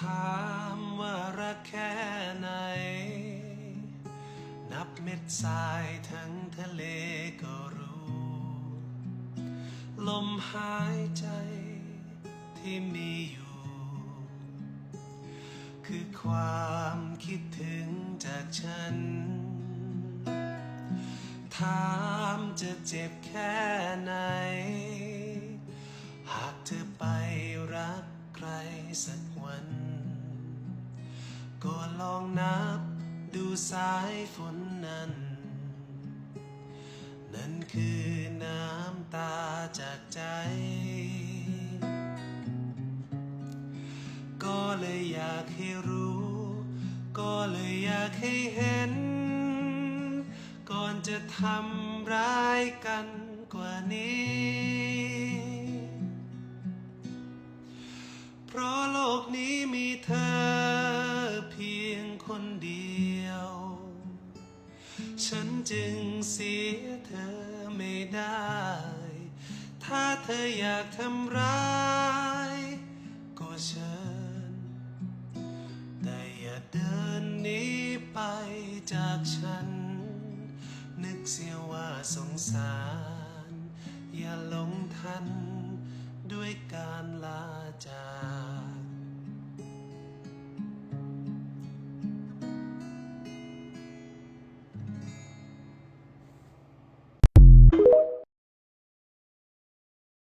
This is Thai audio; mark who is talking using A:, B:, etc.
A: ถามว่ารักแค่ไหน นับเม็ดทรายทั้งทะเลก็รู้ ลมหายใจที่มีอยู่ คือความคิดถึงจากฉัน ถามจะเจ็บแค่ไหน สักวัน ก็ลองนับดูสายฝนนั้น นั่นคือน้ำตาจากใจ ก็เลยอยากให้รู้ ก็เลยอยากให้เห็น ก่อนจะทำร้ายกันกว่านี้ นี้มีเธอเพียงคนเดียว ฉันจึงเสียเธอไม่ได้ ถ้าเธออยากทำร้าย ก็เชิญ แต่อย่าเดินหนีไปจากฉัน นึกเสียว่าสงสาร อย่าหลงทันด้วยการลา